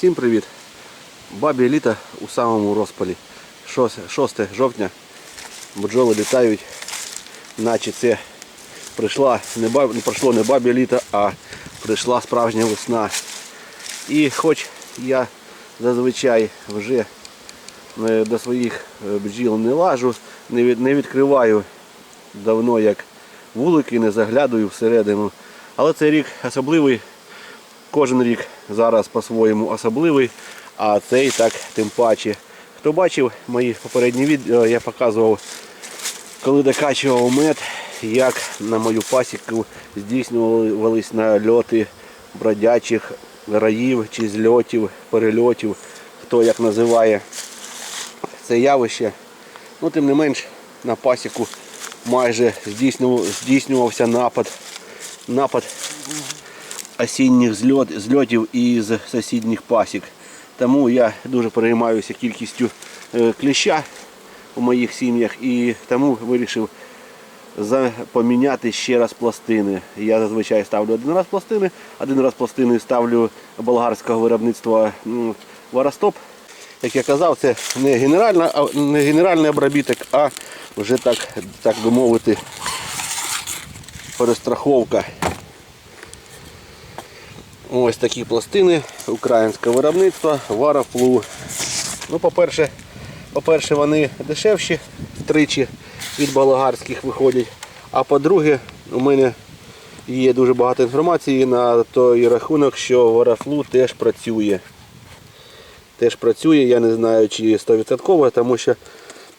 Всім привіт! Бабі літо у самому розпалі. 6 жовтня бджоли літають, наче це прийшла не баб... пройшло не бабі літо, а прийшла справжня весна. І хоч я зазвичай вже е, до своїх е, бджіл не лажу, не відкриваю давно як вулики, не заглядаю всередину. Але цей рік особливий. Кожен рік зараз по-своєму особливий, а цей так тим паче. Хто бачив мої попередні відео, я показував, коли докачував мед, як на мою пасіку здійснювались нальоти бродячих раїв чи зльотів, перельотів, хто як називає це явище. Ну, тим не менш, на пасіку майже здійснювався напад. Напад осінніх зльот, зльотів із сусідніх пасік. Тому я дуже переймаюся кількістю е, кліща у моїх сім'ях і тому вирішив поміняти ще раз пластини. Я зазвичай ставлю один раз пластини, один раз пластини ставлю болгарського виробництва м, Варостоп. Як я казав, це не, генеральна, не генеральний обробіток, а вже так, так би мовити, перестраховка. Ось такі пластини українського виробництва Варафлу. Ну, по-перше, по-перше, вони дешевші втричі від болгарських виходять. А по-друге, у мене є дуже багато інформації на той рахунок, що Варафлу теж працює. Теж працює, я не знаю, чи 100%, тому що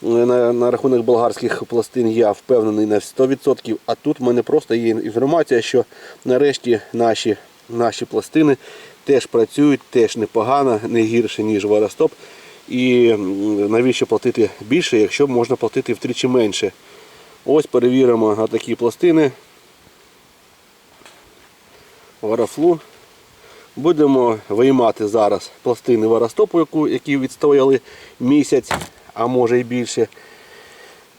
на, на рахунок болгарських пластин я впевнений на 100%, а тут в мене просто є інформація, що нарешті наші, наші пластини теж працюють, теж непогано, не гірше, ніж Варостоп. І навіщо платити більше, якщо можна платити втричі менше. Ось перевіримо такі пластини. Варафлу. Будемо виймати зараз пластини варостопу, які відстояли місяць, а може і більше.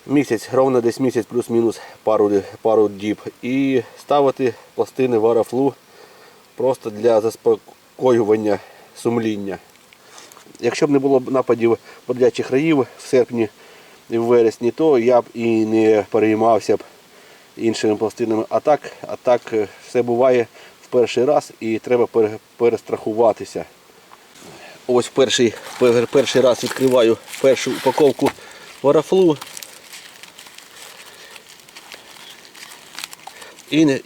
Місяць, ровно десь місяць плюс-мінус пару, пару діб. І ставити пластини варафлу просто для заспокоювання сумління. Якщо б не було нападів бродячих раїв в серпні і в вересні, то я б і не переймався б іншими пластинами. А так, а так е, все буває в перший раз і треба перестрахуватися. Ось перший, перший раз відкриваю першу упаковку варафлу. І,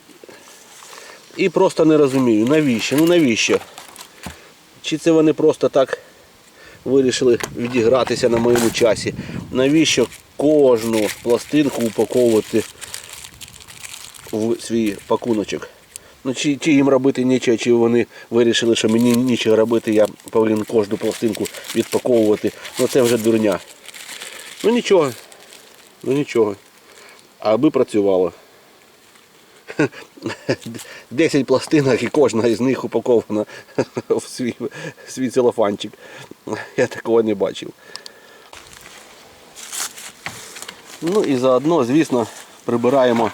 і просто не розумію, навіщо? Ну навіщо? Чи це вони просто так вирішили відігратися на моєму часі? Навіщо кожну пластинку упаковувати в свій пакуночок? Ну, чи, чи їм робити нічого, чи вони вирішили, що мені нічого робити, я повинен кожну пластинку відпаковувати. Ну це вже дурня. Ну нічого. Ну нічого. Аби працювало. 10 пластинок і кожна із них упакована в свій, в свій целофанчик. Я такого не бачив. Ну і заодно, звісно, прибираємо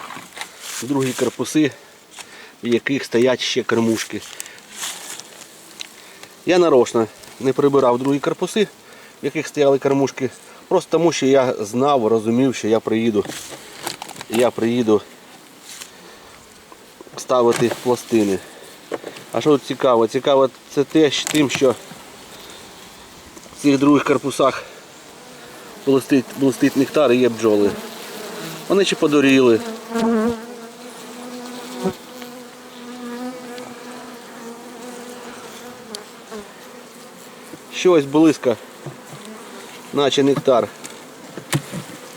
другі корпуси, в яких стоять ще кормушки. Я нарочно не прибирав другі корпуси, в яких стояли кормушки, просто тому що я знав, розумів, що я приїду. Я приїду ставити пластини. А що тут цікаво? Цікаво це теж тим, що в цих других корпусах блистить, блистить нектар і є бджоли. Вони чи подоріли. Щось близько, наче нектар.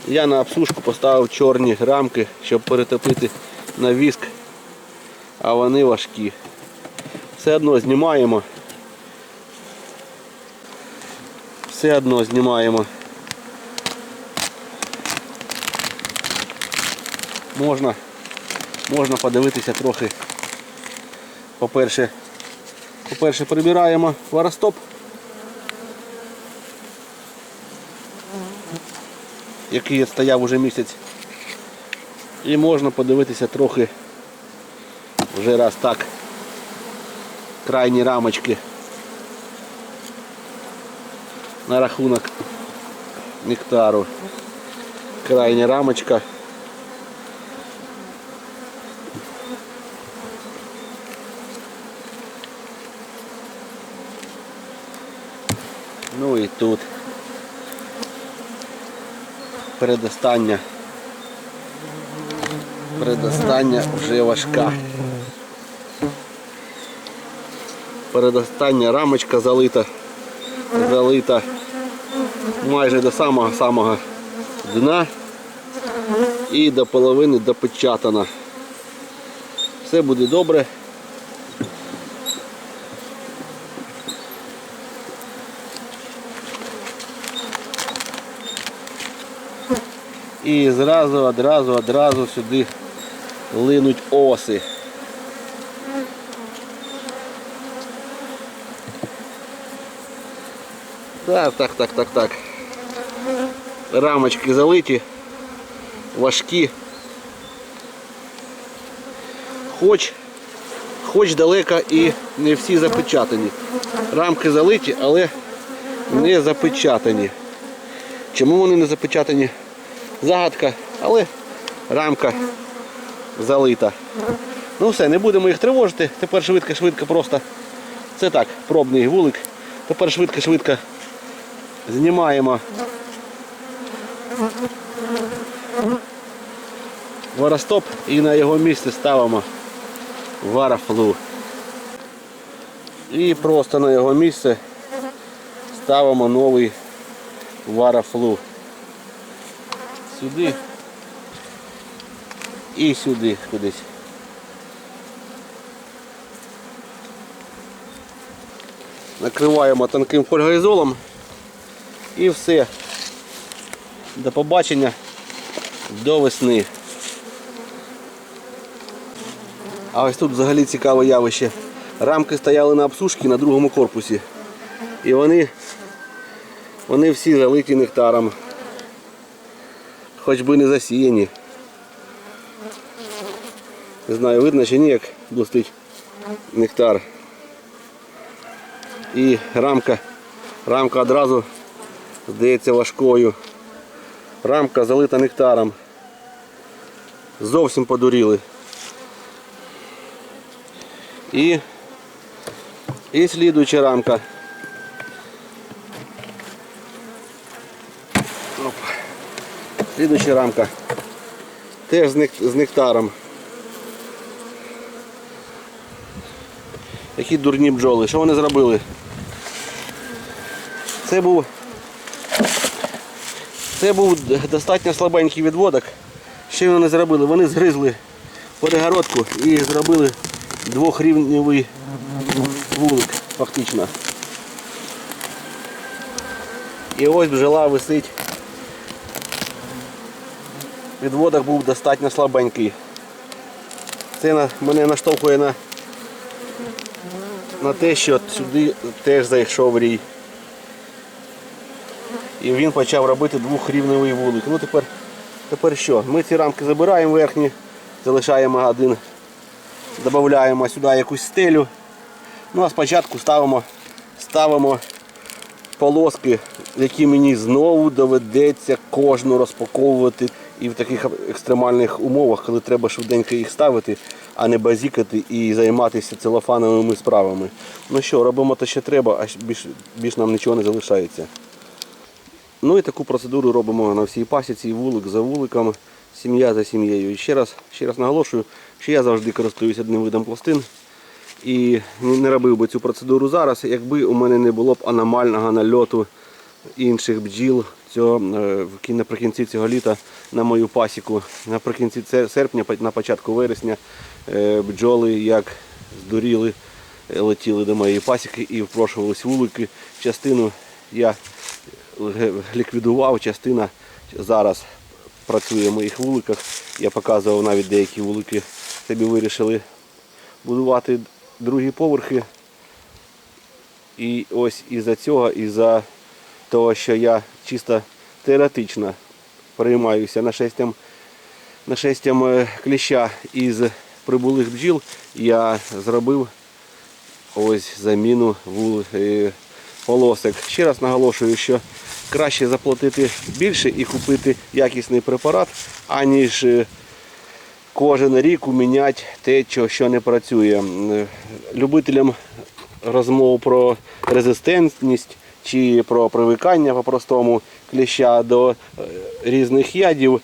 Я на обсушку поставив чорні рамки, щоб перетопити на віск, а вони важкі. Все одно знімаємо. Все одно знімаємо. Можна, можна подивитися трохи. По-перше, по-перше, прибираємо варостоп. який стояв уже місяць. І можна подивитися трохи вже раз так крайні рамочки на рахунок нектару. Крайня рамочка. Ну і тут передостання. Передостання вже важка. Передостання рамочка залита. Залита майже до самого самого дна і до половини допечатана. Все буде добре. І зразу, одразу, одразу сюди линуть оси. Так, так, так, так, так. Рамочки залиті, важкі. Хоч, хоч далеко і не всі запечатані. Рамки залиті, але не запечатані. Чому вони не запечатані? Загадка, але рамка залита. Ну все, не будемо їх тривожити. Тепер швидко-швидко просто. Це так, пробний вулик. Тепер швидко-швидко знімаємо варостоп і на його місце ставимо варафлу. І просто на його місце ставимо новий варафлу. Сюди і сюди кудись. Накриваємо тонким фольгоізолом і все. До побачення до весни. А ось тут взагалі цікаве явище. Рамки стояли на обсушці на другому корпусі. І вони, вони всі залиті нектаром. Хоч би не засіяні. Не знаю, видно чи ні, як блистить нектар. І рамка, рамка одразу здається важкою. Рамка залита нектаром. Зовсім подуріли. І, і слідуюча рамка. Оп. Слідуюча рамка. Теж з, нек- з нектаром. Які дурні бджоли. Що вони зробили? Це був це був достатньо слабенький відводок. Що вони зробили? Вони згризли перегородку і зробили двохрівневий вулик фактично. І ось бджола висить. Відводок був достатньо слабенький. Це мене наштовхує на, на те, що сюди теж зайшов рій. І він почав робити двохрівневий вулик. Ну тепер, тепер що? Ми ці рамки забираємо верхні, залишаємо один, додаємо сюди якусь стелю. Ну а спочатку ставимо, ставимо полоски, які мені знову доведеться кожну розпаковувати. І в таких екстремальних умовах, коли треба швиденько їх ставити, а не базікати і займатися целофановими справами. Ну що, робимо те, що треба, а більш, більш нам нічого не залишається. Ну і таку процедуру робимо на всій пасіці, вулик за вуликом, сім'я за сім'єю. І ще раз, ще раз наголошую, що я завжди користуюсь одним видом пластин. І не робив би цю процедуру зараз, якби у мене не було б аномального нальоту інших бджіл цього, е, наприкінці цього літа на мою пасіку. Наприкінці серпня, на початку вересня е, бджоли як здуріли, е, летіли до моєї пасіки і впрошувались вулики. Частину я ліквідував, частина зараз працює в моїх вуликах. Я показував навіть деякі вулики собі вирішили будувати другі поверхи. І ось із-за цього, із-за того, що я чисто теоретично переймаюся нашестям, нашестям е, кліща із прибулих бджіл, я зробив ось заміну вул... е, полосок. Ще раз наголошую, що краще заплатити більше і купити якісний препарат, аніж е, кожен рік уміняти те, що- не працює. Любителям розмов про резистентність чи про привикання по-простому кліща до е, різних ядів.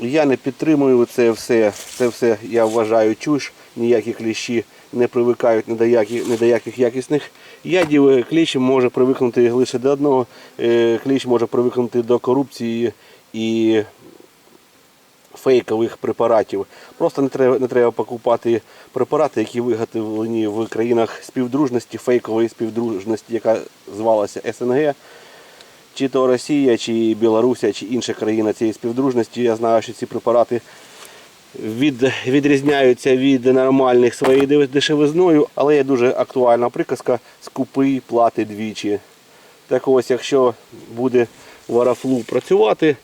Я не підтримую це все. Це все я вважаю чуш. Ніякі кліщі не привикають ні до яких, ні до яких якісних ядів. Е, Кліщ може привикнути лише до одного. Е, Кліщ може привикнути до корупції і фейкових препаратів. Просто не треба, не треба покупати препарати, які виготовлені в країнах співдружності, фейкової співдружності, яка звалася СНГ. Чи то Росія, чи Білорусія, чи інша країна цієї співдружності. Я знаю, що ці препарати від, відрізняються від нормальних своєю дешевизною, але є дуже актуальна приказка скупий плати двічі. Так ось, якщо буде варафлу працювати,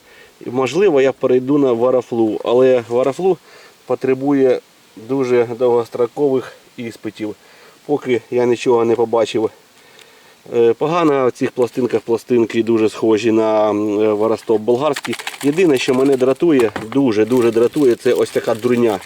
можливо, я перейду на варафлу, але варафлу потребує дуже довгострокових іспитів. Поки я нічого не побачив Е, Погано в цих пластинках пластинки дуже схожі на е, варостоп болгарський. Єдине, що мене дратує, дуже-дуже дратує, це ось така дурня.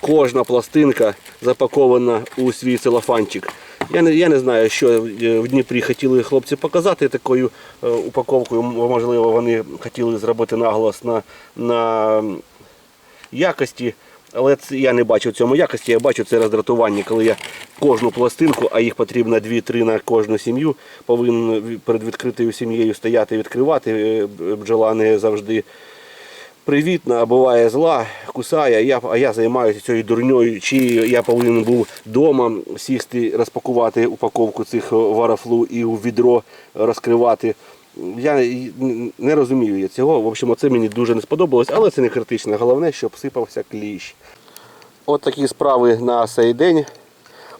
Кожна пластинка запакована у свій целофанчик. Я не, я не знаю, що е, в Дніпрі хотіли хлопці показати такою е, упаковкою. Можливо, вони хотіли зробити наголос на, на якості. Але це, я не бачу в цьому якості, я бачу це роздратування, коли я кожну пластинку, а їх потрібно 2-3 на кожну сім'ю, повинен перед відкритою сім'єю стояти відкривати. Е, Бджола не завжди привітна, а буває зла, кусає, я, а я займаюся цією дурньою. Чи я повинен був вдома сісти, розпакувати упаковку цих варафлу і у відро розкривати. Я не розумію я цього. В общем, це мені дуже не сподобалось, але це не критично. Головне, щоб сипався кліщ. От такі справи на цей день.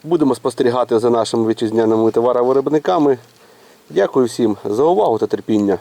Будемо спостерігати за нашими вітчизняними товаровиробниками. Дякую всім за увагу та терпіння.